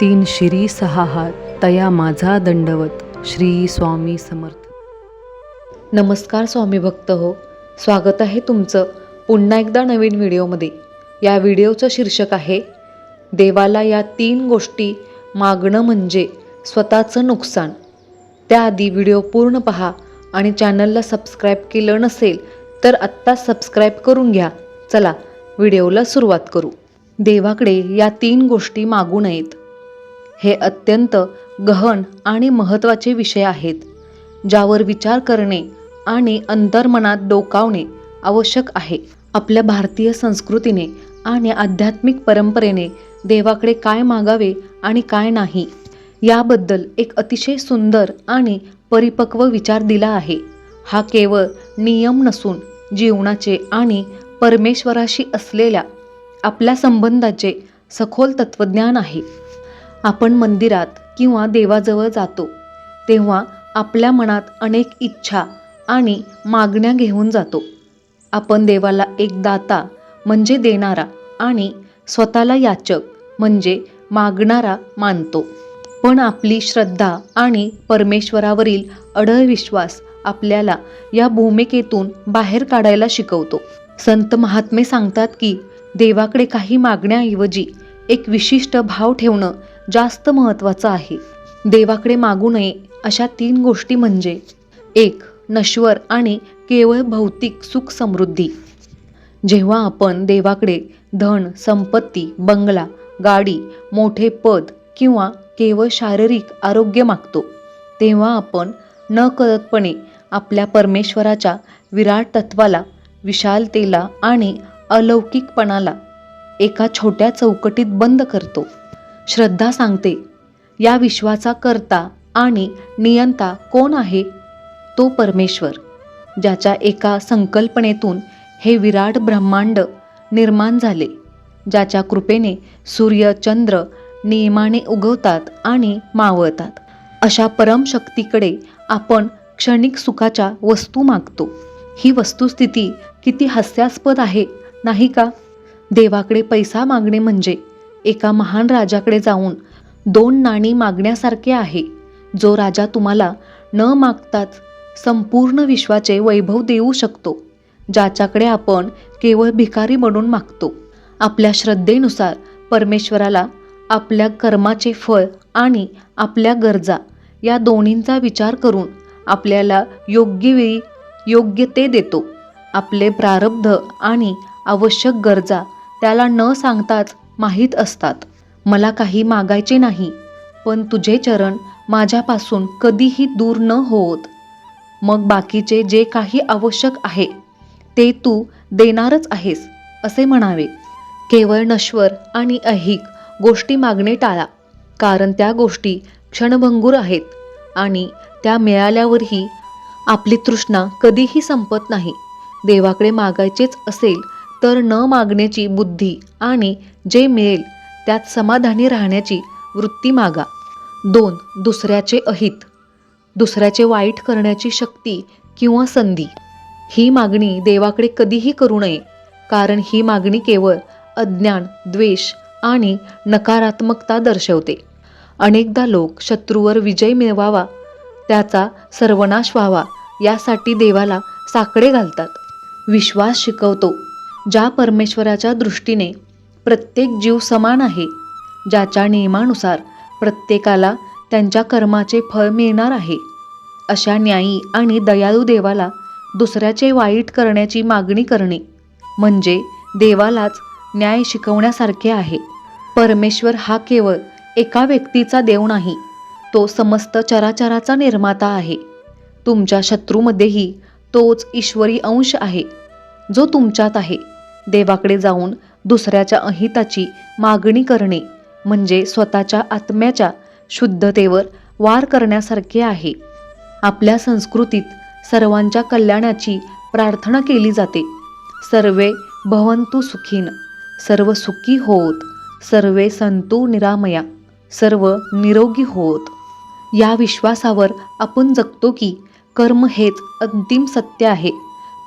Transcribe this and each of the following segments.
तीन शिरी सहा हात तया माझा दंडवत श्री स्वामी समर्थ. नमस्कार स्वामी भक्त हो स्वागत आहे तुमचं पुन्हा एकदा नवीन व्हिडिओमध्ये. या व्हिडिओचं शीर्षक आहे देवाला या तीन गोष्टी मागणं म्हणजे स्वतःचं नुकसान. त्याआधी व्हिडिओ पूर्ण पहा आणि चॅनलला सबस्क्राईब केलं नसेल तर आत्ता सबस्क्राईब करून घ्या. चला व्हिडिओला सुरुवात करू. देवाकडे या तीन गोष्टी मागू नयेत. हे अत्यंत गहन आणि महत्त्वाचे विषय आहेत ज्यावर विचार करणे आणि अंतर्मनात डोकावणे आवश्यक आहे. आपल्या भारतीय संस्कृतीने आणि आध्यात्मिक परंपरेने देवाकडे काय मागावे आणि काय नाही याबद्दल एक अतिशय सुंदर आणि परिपक्व विचार दिला आहे. हा केवळ नियम नसून जीवनाचे आणि परमेश्वराशी असलेल्या आपल्या संबंधाचे सखोल तत्त्वज्ञान आहे. आपण मंदिरात किंवा देवाजवळ जातो तेव्हा आपल्या मनात अनेक इच्छा आणि मागण्या घेऊन जातो. आपण देवाला एक दाता म्हणजे देणारा आणि स्वतःला याचक म्हणजे मागणारा मानतो. पण आपली श्रद्धा आणि परमेश्वरावरील अढळ विश्वास आपल्याला या भूमिकेतून बाहेर काढायला शिकवतो. संत महात्मे सांगतात की देवाकडे काही मागण्याऐवजी एक विशिष्ट भाव ठेवणं जास्त महत्त्वाचं आहे. देवाकडे मागू नये अशा तीन गोष्टी म्हणजे एक नश्वर आणि केवळ भौतिक सुख समृद्धी. जेव्हा आपण देवाकडे धन संपत्ती बंगला गाडी मोठे पद किंवा केवळ शारीरिक आरोग्य मागतो तेव्हा आपण न कळतपणे आपल्या परमेश्वराच्या विराट तत्वाला विशालतेला आणि अलौकिकपणाला एका छोट्या चौकटीत बंद करतो. श्रद्धा सांगते या विश्वाचा कर्ता आणि नियंता कोण आहे? तो परमेश्वर ज्याच्या एका संकल्पनेतून हे विराट ब्रह्मांड निर्माण झाले ज्याच्या कृपेने सूर्य चंद्र नियमाने उगवतात आणि मावळतात. अशा परमशक्तीकडे आपण क्षणिक सुखाच्या वस्तू मागतो. ही वस्तुस्थिती किती हास्यास्पद आहे नाही का? देवाकडे पैसा मागणे म्हणजे एका महान राजाकडे जाऊन दोन नाणी मागण्यासारखे आहे. जो राजा तुम्हाला न मागताच संपूर्ण विश्वाचे वैभव देऊ शकतो ज्याच्याकडे आपण केवळ भिकारी म्हणून मागतो. आपल्या श्रद्धेनुसार परमेश्वराला आपल्या कर्माचे फळ आणि आपल्या गरजा या दोन्हींचा विचार करून आपल्याला योग्य वेळी योग्य ते देतो. आपले प्रारब्ध आणि आवश्यक गरजा त्याला न सांगताच माहीत असतात. मला काही मागायचे नाही पण तुझे चरण माझ्यापासून कधीही दूर न होत मग बाकीचे जे काही आवश्यक आहे ते तू देणारच आहेस असे म्हणावे. केवळ नश्वर आणि ऐहिक गोष्टी मागणे टाळा कारण त्या गोष्टी क्षणभंगूर आहेत आणि त्या मिळाल्यावरही आपली तृष्णा कधीही संपत नाही. देवाकडे मागायचेच असेल तर न मागण्याची बुद्धी आणि जे मिळेल त्यात समाधानी राहण्याची वृत्ती मागा. दोन दुसऱ्याचे अहित. दुसऱ्याचे वाईट करण्याची शक्ती किंवा संधी. ही मागणी देवाकडे कधीही करू नये कारण ही मागणी केवळ अज्ञान द्वेष आणि नकारात्मकता दर्शवते. अनेकदा लोक शत्रूवर विजय मिळवावा त्याचा सर्वनाश व्हावा यासाठी देवाला साकडे घालतात. विश्वास शिकवतो ज्या परमेश्वराच्या दृष्टीने प्रत्येक जीव समान आहे ज्याच्या नियमानुसार प्रत्येकाला त्यांच्या कर्माचे फळ मिळणार आहे. अशा न्यायी आणि दयाळू देवाला दुसऱ्याचे वाईट करण्याची मागणी करणे म्हणजे देवालाच न्याय शिकवण्यासारखे आहे. परमेश्वर हा केवळ एका व्यक्तीचा देव नाही तो समस्त चराचराचा निर्माता आहे. तुमच्या शत्रूमध्येही तोच ईश्वरी अंश आहे जो तुमच्यात आहे. देवाकडे जाऊन दुसऱ्याच्या अहिताची मागणी करणे म्हणजे स्वतःच्या आत्म्याच्या शुद्धतेवर वार करण्यासारखे आहे. आपल्या संस्कृतीत सर्वांच्या कल्याणाची प्रार्थना केली जाते. सर्वे भवंतु सुखीन सर्व सुखी होत सर्वे संतू निरामया सर्व निरोगी होत. या विश्वासावर आपण जगतो की कर्म हेच अंतिम सत्य आहे.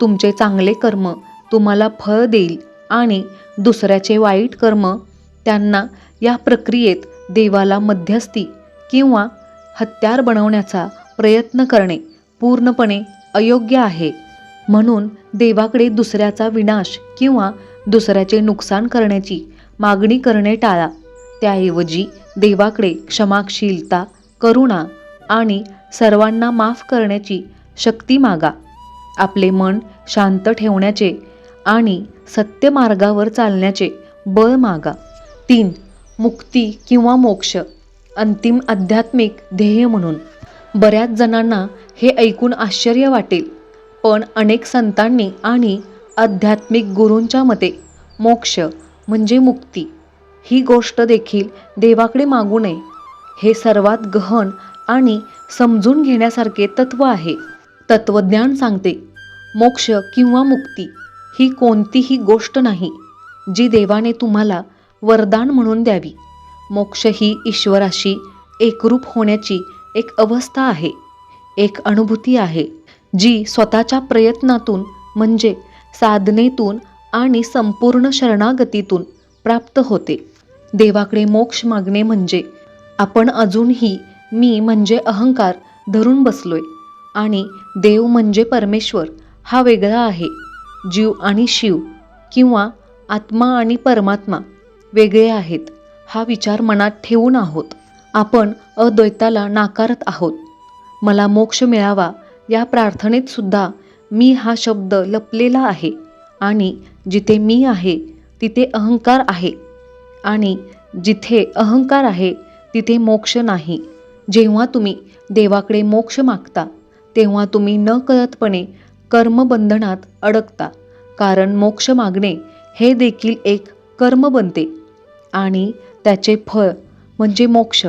तुमचे चांगले कर्म तुम्हाला फळ देईल. आणि दुसऱ्याचे वाईट कर्म त्यांना या प्रक्रियेत देवाला मध्यस्थी किंवा हत्यार बनवण्याचा प्रयत्न करणे पूर्णपणे अयोग्य आहे. म्हणून देवाकडे दुसऱ्याचा विनाश किंवा दुसऱ्याचे नुकसान करण्याची मागणी करणे टाळा. त्याऐवजी देवाकडे क्षमाशीलता करुणा आणि सर्वांना माफ करण्याची शक्ती मागा. आपले मन शांत ठेवण्याचे आणि सत्यमार्गावर चालण्याचे बळ मागा. तीन मुक्ती किंवा मोक्ष अंतिम आध्यात्मिक ध्येय म्हणून. बऱ्याच जणांना हे ऐकून आश्चर्य वाटेल पण अनेक संतांनी आणि आध्यात्मिक गुरूंच्या मते मोक्ष म्हणजे मुक्ती. ही गोष्ट देखील देवाकडे मागू नये. हे सर्वात गहन आणि समजून घेण्यासारखे तत्व आहे. तत्वज्ञान सांगते मोक्ष किंवा मुक्ती. ही कोणतीही गोष्ट नाही जी देवाने तुम्हाला वरदान म्हणून द्यावी. मोक्ष ही ईश्वराशी एकरूप होण्याची एक अवस्था आहे एक अनुभूती आहे जी स्वतःच्या प्रयत्नातून म्हणजे साधनेतून आणि संपूर्ण शरणागतीतून प्राप्त होते. देवाकडे मोक्ष मागणे म्हणजे आपण अजूनही मी म्हणजे अहंकार धरून बसलोय आणि देव म्हणजे परमेश्वर हा वेगळा आहे. जीव आणि शिव किंवा आत्मा आणि परमात्मा वेगळे आहेत हा विचार मनात ठेवून आहोत. आपण अद्वैताला नाकारत आहोत. मला मोक्ष मिळावा या प्रार्थनेत सुद्धा मी हा शब्द लपलेला आहे आणि जिथे मी आहे तिथे अहंकार आहे. आणि जिथे अहंकार आहे तिथे मोक्ष नाही. जेव्हा तुम्ही देवाकडे मोक्ष मागता तेव्हा तुम्ही न कळतपणे कर्मबंधनात अडकता. कारण मोक्ष मागणे हे देखील एक कर्म बनते. आणि त्याचे फळ म्हणजे मोक्ष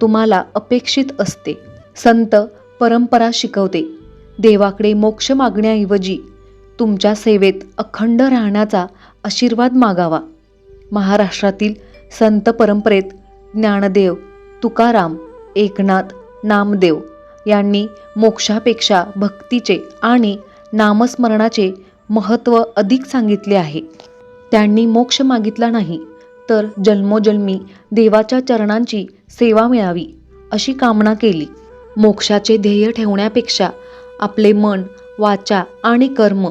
तुम्हाला अपेक्षित असते. संत परंपरा शिकवते. देवाकडे मोक्ष मागण्याऐवजी तुमच्या सेवेत अखंड राहण्याचा आशीर्वाद मागावा. महाराष्ट्रातील संत परंपरेत ज्ञानदेव तुकाराम एकनाथ नामदेव यांनी मोक्षापेक्षा भक्तीचे आणि नामस्मरणाचे महत्त्व अधिक सांगितले आहे. त्यांनी मोक्ष मागितला नाही तर जन्मोजन्मी देवाच्या चरणांची सेवा मिळावी अशी कामना केली. मोक्षाचे ध्येय ठेवण्यापेक्षा आपले मन वाचा आणि कर्म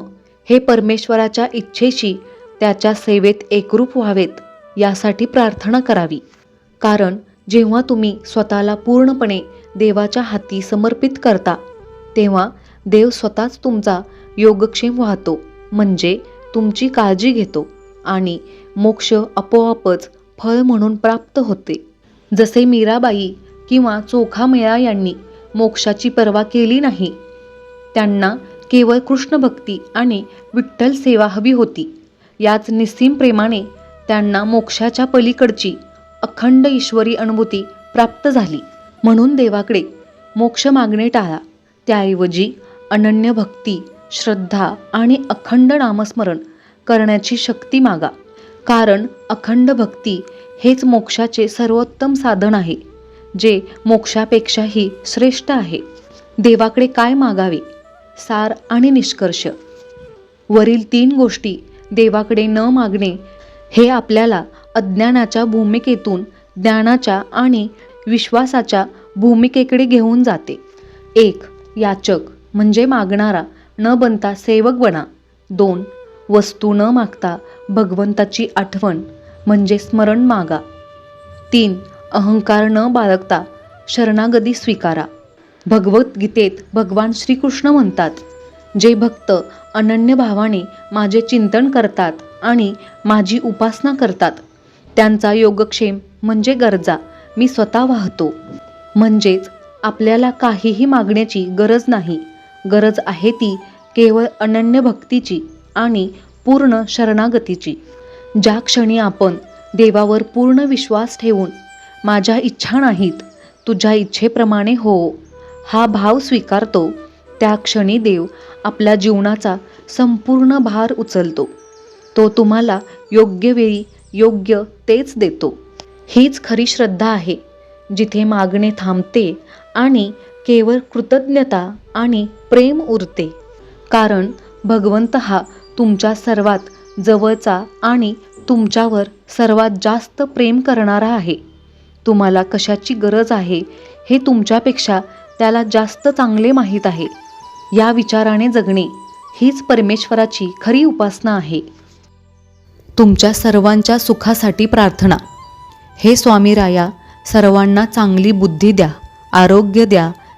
हे परमेश्वराच्या इच्छेशी त्याच्या सेवेत एकरूप व्हावेत यासाठी प्रार्थना करावी. कारण जेव्हा तुम्ही स्वतःला पूर्णपणे देवाच्या हाती समर्पित करता तेव्हा देव स्वतःच तुमचा योगक्षेम वाहतो म्हणजे तुमची काळजी घेतो आणि मोक्ष आपोआपच फळ म्हणून प्राप्त होते. जसे मीराबाई किंवा चोखामेळा यांनी मोक्षाची पर्वा केली नाही त्यांना केवळ कृष्ण भक्ती आणि विठ्ठल सेवा हवी होती. याच निस्सीम प्रेमाने त्यांना मोक्षाच्या पलीकडची अखंड ईश्वरी अनुभूती प्राप्त झाली. म्हणून देवाकडे मोक्ष मागणे टाळा. त्याऐवजी अनन्य भक्ती श्रद्धा आणि अखंड नामस्मरण करण्याची शक्ती मागा. कारण अखंड भक्ती हेच मोक्षाचे सर्वोत्तम साधन आहे जे मोक्षापेक्षाही श्रेष्ठ आहे. देवाकडे काय मागावे? सार आणि निष्कर्ष. वरील तीन गोष्टी देवाकडे न मागणे हे आपल्याला अज्ञानाच्या भूमिकेतून ज्ञानाच्या आणि विश्वासाच्या भूमिकेकडे घेऊन जाते. एक याचक. म्हणजे मागणारा न बनता सेवक बना. दोन वस्तू न मागता भगवंताची आठवण म्हणजे स्मरण मागा. तीन अहंकार न बाळगता शरणागती स्वीकारा. भगवद्गीतेत भगवान श्रीकृष्ण म्हणतात जे भक्त अनन्य भावाने माझे चिंतन करतात आणि माझी उपासना करतात त्यांचा योगक्षेम म्हणजे गरजा मी स्वतः वाहतो. म्हणजेच आपल्याला काहीही मागण्याची गरज नाही. गरज आहे ती केवळ अनन्य भक्तीची आणि पूर्ण शरणागतीची. ज्या क्षणी आपण देवावर पूर्ण विश्वास ठेवून माझ्या इच्छा नाहीत तुझ्या इच्छेप्रमाणे हो हा भाव स्वीकारतो त्या क्षणी देव आपल्या जीवनाचा संपूर्ण भार उचलतो. तो तुम्हाला योग्य वेळी योग्य तेच देतो. हीच खरी श्रद्धा आहे जिथे मागणे थांबते आणि केवळ कृतज्ञता आणि प्रेम उरते. कारण भगवंत हा तुमच्या सर्वात जवळचा आणि तुमच्यावर सर्वात जास्त प्रेम करणारा आहे. तुम्हाला कशाची गरज आहे हे तुमच्यापेक्षा त्याला जास्त चांगले माहीत आहे. या विचाराने जगणे हीच परमेश्वराची खरी उपासना आहे. तुमच्या सर्वांच्या सुखासाठी प्रार्थना. हे स्वामी राया सर्वांना चांगली बुद्धी द्या आरोग्य द्या